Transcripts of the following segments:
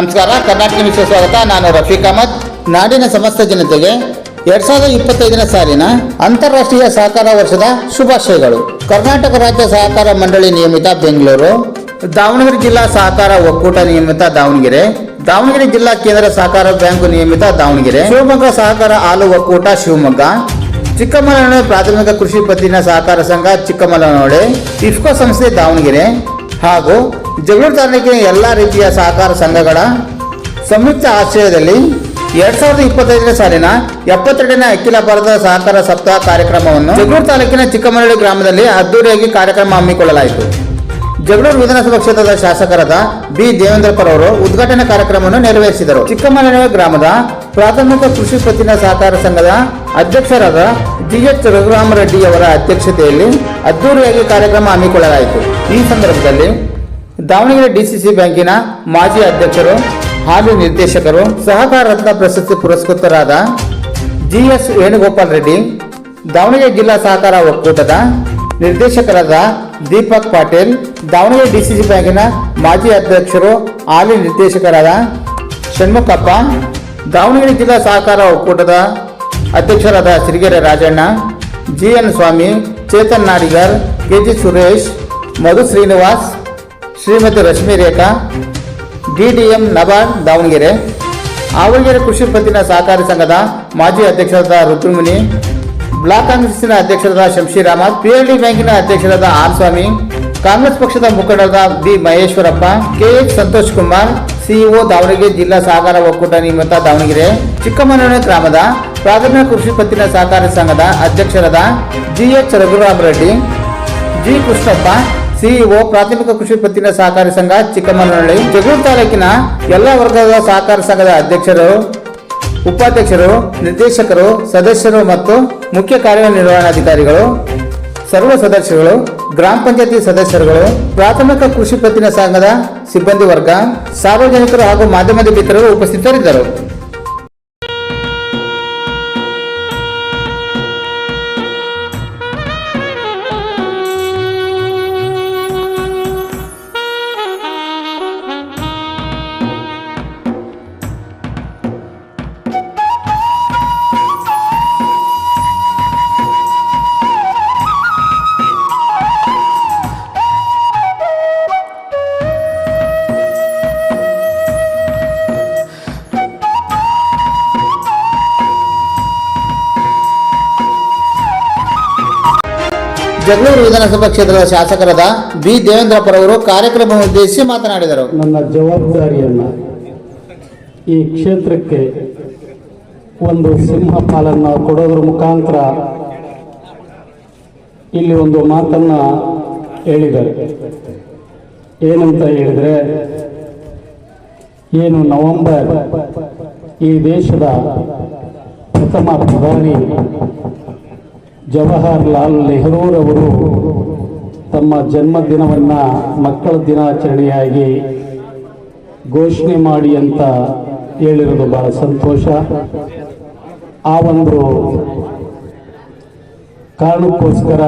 ನಮಸ್ಕಾರ, ಕರ್ನಾಟಕ ನ್ಯೂಸ್ಗೆ ಸ್ವಾಗತ. ನಾನು ರಫೀಕ್ ಅಹಮದ್. ನಾಡಿನ ಸಮಸ್ತ ಜನತೆಗೆ ಎರಡ್ ಸಾವಿರದ ಇಪ್ಪತ್ತೈದನೇ ಸಾಲಿನ ಅಂತಾರಾಷ್ಟ್ರೀಯ ಸಹಕಾರ ವರ್ಷದ ಶುಭಾಶಯಗಳು. ಕರ್ನಾಟಕ ರಾಜ್ಯ ಸಹಕಾರ ಮಂಡಳಿ ನಿಯಮಿತ ಬೆಂಗಳೂರು. ದಾವಣಗೆರೆ ಜಿಲ್ಲಾ ಸಹಕಾರ ಒಕ್ಕೂಟ ನಿಯಮಿತ ದಾವಣಗೆರೆ. ದಾವಣಗೆರೆ ಜಿಲ್ಲಾ ಕೇಂದ್ರ ಸಹಕಾರ ಬ್ಯಾಂಕ್ ನಿಯಮಿತ ದಾವಣಗೆರೆ. ಶಿವಮೊಗ್ಗ ಸಹಕಾರ ಹಾಲು ಒಕ್ಕೂಟ ಶಿವಮೊಗ್ಗ. ಚಿಕ್ಕಮಗಳೂರು ಪ್ರಾಥಮಿಕ ಕೃಷಿ ಪತ್ತಿನ ಸಹಕಾರ ಸಂಘ ಚಿಕ್ಕಮಗಳೂರು. ಇಫ್ಕೋ ಸಂಸ್ಥೆ ದಾವಣಗೆರೆ. ಹಾಗೂ ಜಗಳೂರು ತಾಲೂಕಿನ ಎಲ್ಲಾ ರೀತಿಯ ಸಹಕಾರ ಸಂಘಗಳ ಸಂಯುಕ್ತ ಆಶ್ರಯದಲ್ಲಿ ಎರಡ್ ಸಾವಿರದ ಇಪ್ಪತ್ತೈದನೇ ಸಾಲಿನ ಎಪ್ಪತ್ತೆರಡನೇ ಅಖಿಲ ಭಾರತ ಸಹಕಾರ ಸಪ್ತಾಹ ಕಾರ್ಯಕ್ರಮವನ್ನು ಜಗಳೂರು ತಾಲೂಕಿನ ಚಿಕ್ಕಮರಳಿ ಗ್ರಾಮದಲ್ಲಿ ಅದ್ದೂರಿಯಾಗಿ ಕಾರ್ಯಕ್ರಮ ಹಮ್ಮಿಕೊಳ್ಳಲಾಯಿತು. ಜಗಳೂರು ವಿಧಾನಸಭಾ ಕ್ಷೇತ್ರದ ಶಾಸಕರಾದ ಬಿ. ದೇವೇಂದ್ರಪ್ಪರ್ ಅವರು ಉದ್ಘಾಟನಾ ಕಾರ್ಯಕ್ರಮವನ್ನು ನೆರವೇರಿಸಿದರು. ಚಿಕ್ಕಮರಳಿ ಗ್ರಾಮದ ಪ್ರಾಥಮಿಕ ಕೃಷಿ ಪತ್ತಿನ ಸಹಕಾರ ಸಂಘದ ಅಧ್ಯಕ್ಷರಾದ ಜಿಎಚ್ ರಘುರಾಮರೆಡ್ಡಿ ಅವರ ಅಧ್ಯಕ್ಷತೆಯಲ್ಲಿ ಅದ್ದೂರಿಯಾಗಿ ಕಾರ್ಯಕ್ರಮ ಹಮ್ಮಿಕೊಳ್ಳಲಾಯಿತು. ಈ ಸಂದರ್ಭದಲ್ಲಿ ದಾವಣಗೆರೆ ಡಿಸಿಸಿ ಬ್ಯಾಂಕಿನ ಮಾಜಿ ಅಧ್ಯಕ್ಷರು ಹಾಲಿ ನಿರ್ದೇಶಕರು ಸಹಕಾರ ರತ್ನ ಪ್ರಶಸ್ತಿ ಪುರಸ್ಕೃತರಾದ ಜಿಎಸ್ ವೇಣುಗೋಪಾಲ್ ರೆಡ್ಡಿ, ದಾವಣಗೆರೆ ಜಿಲ್ಲಾ ಸಹಕಾರ ಒಕ್ಕೂಟದ ನಿರ್ದೇಶಕರಾದ ದೀಪಕ್ ಪಾಟೀಲ್, ದಾವಣಗೆರೆ ಡಿಸಿಸಿ ಬ್ಯಾಂಕಿನ ಮಾಜಿ ಅಧ್ಯಕ್ಷರು ಹಾಲಿ ನಿರ್ದೇಶಕರಾದ ಷಣ್ಮುಖಪ್ಪ, ದಾವಣಗೆರೆ ಜಿಲ್ಲಾ ಸಹಕಾರ ಒಕ್ಕೂಟದ ಅಧ್ಯಕ್ಷರಾದ Sirigere Rajanna G N Swamy, Chetan Nadigar KG Suresh, Madhu Srinivas Shrimati Rashmi Rekha DDM NABARD Davanagere Avalagere ಕೃಷಿ ಪತ್ತಿನ ಸಹಕಾರಿ ಸಂಘದ ಮಾಜಿ ಅಧ್ಯಕ್ಷರಾದ ರುದ್ರಮುನಿ, ಬ್ಲಾಕ್ ಕಾಂಗ್ರೆಸ್ಸಿನ ಅಧ್ಯಕ್ಷರಾದ ಶಂಶಿರಾಮ ಪಿಎಲ್ಡಿ ಬ್ಯಾಂಕಿನ ಅಧ್ಯಕ್ಷರಾದ ಆರ್ ಸ್ವಾಮಿ ಕಾಂಗ್ರೆಸ್ ಪಕ್ಷದ ಮುಖಂಡರಾದ B Maheshwarappa KH Santosh Kumar CEO Davanagere ಜಿಲ್ಲಾ ಸಹಕಾರ ಒಕ್ಕೂಟ ನಿಮಿತ್ತ ದಾವಣಗೆರೆ, ಚಿಕ್ಕಮಗಳೂರು ಗ್ರಾಮದ ಪ್ರಾಥಮಿಕ ಕೃಷಿ ಪತ್ತಿನ ಸಹಕಾರಿ ಸಂಘದ ಅಧ್ಯಕ್ಷರಾದ GH Raghuram Reddy, G Krishnappa CEO ಪ್ರಾಥಮಿಕ ಕೃಷಿ ಪತ್ತಿನ ಸಹಕಾರಿ ಸಂಘ ಚಿಕ್ಕಮಗಳೂರಿನಲ್ಲಿ. ಜಗಳೂರು ತಾಲೂಕಿನ ಎಲ್ಲ ವರ್ಗದ ಸಹಕಾರ ಸಂಘದ ಅಧ್ಯಕ್ಷರು, ಉಪಾಧ್ಯಕ್ಷರು, ನಿರ್ದೇಶಕರು, ಸದಸ್ಯರು ಮತ್ತು ಮುಖ್ಯ ಕಾರ್ಯನಿರ್ವಹಣಾಧಿಕಾರಿಗಳು, ಸರ್ವ ಸದಸ್ಯರುಗಳು, ಗ್ರಾಮ ಪಂಚಾಯತಿ ಸದಸ್ಯರುಗಳು, ಪ್ರಾಥಮಿಕ ಕೃಷಿ ಪತ್ತಿನ ಸಂಘದ ಸಿಬ್ಬಂದಿ ವರ್ಗ, ಸಾರ್ವಜನಿಕರು ಹಾಗೂ ಮಾಧ್ಯಮದ ಮಿತ್ರರು ಉಪಸ್ಥಿತರಿದ್ದರು. ಜಗಳೂರು ವಿಧಾನಸಭಾ ಕ್ಷೇತ್ರದ ಶಾಸಕರಾದ ಬಿ. ದೇವೇಂದ್ರಪ್ಪರವರು ಕಾರ್ಯಕ್ರಮ ಉದ್ದೇಶಿಸಿ ಮಾತನಾಡಿದರು. ನನ್ನ ಜವಾಬ್ದಾರಿಯನ್ನು ಈ ಕ್ಷೇತ್ರಕ್ಕೆ ಒಂದು ಸಿಂಹ ಪಾಲನ್ನು ಕೊಡೋದ್ರ ಮುಖಾಂತರ ಇಲ್ಲಿ ಒಂದು ಮಾತನ್ನು ಹೇಳಿದ್ದಾರೆ. ಏನಂತ ಹೇಳಿದರೆ, ಏನು ನವೆಂಬರ್ ಈ ದೇಶದ ಪ್ರಥಮ ಪ್ರಧಾನಿ ಜವಾಹರ್ಲಾಲ್ ನೆಹರೂರವರು ತಮ್ಮ ಜನ್ಮದಿನವನ್ನು ಮಕ್ಕಳ ದಿನಾಚರಣೆಯಾಗಿ ಘೋಷಣೆ ಮಾಡಿ ಅಂತ ಹೇಳಿರೋದು ಬಹಳ ಸಂತೋಷ. ಆ ಒಂದು ಕಾರಣಕ್ಕೋಸ್ಕರ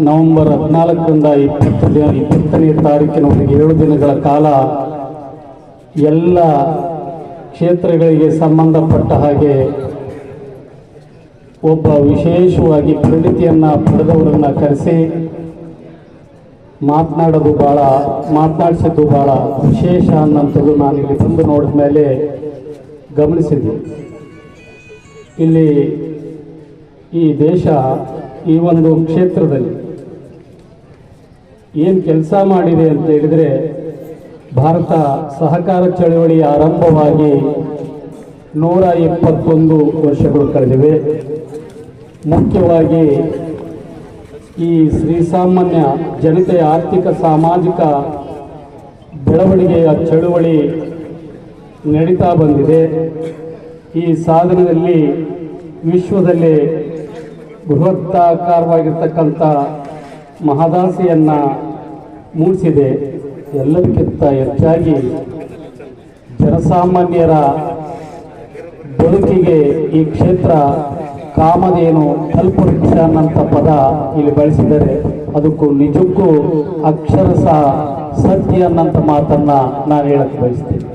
ನವೆಂಬರ್ ಹದಿನಾಲ್ಕರಿಂದ ಇಪ್ಪತ್ತು ದಿನ ಇಪ್ಪತ್ತನೇ ತಾರೀಕಿನವರೆಗೆ ಏಳು ದಿನಗಳ ಕಾಲ ಎಲ್ಲ ಕ್ಷೇತ್ರಗಳಿಗೆ ಸಂಬಂಧಪಟ್ಟ ಹಾಗೆ ಒಬ್ಬ ವಿಶೇಷವಾಗಿ ಪರಿಣಿತಿಯನ್ನು ಪಡೆದವರನ್ನು ಕರೆಸಿ ಮಾತನಾಡೋದು ಭಾಳ ಮಾತನಾಡಿಸಿದ್ದು ಭಾಳ ವಿಶೇಷ ಅನ್ನೋಂಥದ್ದು ನಾನು ಇಲ್ಲಿ ಬಂದು ನೋಡಿದ ಮೇಲೆ ಗಮನಿಸಿದ್ದೆ. ಇಲ್ಲಿ ಈ ದೇಶ, ಈ ಒಂದು ಕ್ಷೇತ್ರದಲ್ಲಿ ಏನು ಕೆಲಸ ಮಾಡಿದೆ ಅಂತ ಹೇಳಿದರೆ ಭಾರತ ಸಹಕಾರ ಚಳವಳಿ ಆರಂಭವಾಗಿ ನೂರ ಇಪ್ಪತ್ತೊಂದು ವರ್ಷಗಳು ಕಳೆದಿವೆ. ಮುಖ್ಯವಾಗಿ ಈ ಶ್ರೀಸಾಮಾನ್ಯ ಜನತೆಯ ಆರ್ಥಿಕ, ಸಾಮಾಜಿಕ ಬೆಳವಣಿಗೆಯ ಚಳುವಳಿ ನಡೀತಾ ಬಂದಿದೆ. ಈ ಸಾಧನದಲ್ಲಿ ವಿಶ್ವದಲ್ಲಿ ಬೃಹತ್ತಾಕಾರವಾಗಿರ್ತಕ್ಕಂಥ ಮಹದಾಸಿಯನ್ನು ಮೂಡಿಸಿದೆ. ಎಲ್ಲದಕ್ಕಿಂತ ಹೆಚ್ಚಾಗಿ ಜನಸಾಮಾನ್ಯರ ಬದುಕಿಗೆ ಈ ಕ್ಷೇತ್ರ ಕಾಮಧೇನು ಕಲ್ಪವೃಕ್ಷ ಅನ್ನಂಥ ಪದ ಇಲ್ಲಿ ಬಳಸಿದರೆ ಅದಕ್ಕೂ ನಿಜಕ್ಕೂ ಅಕ್ಷರಶಃ ಸತ್ಯ ಅನ್ನಂಥ ಮಾತನ್ನ ನಾನು ಹೇಳಕ್ಕೆ ಬಯಸ್ತೀನಿ.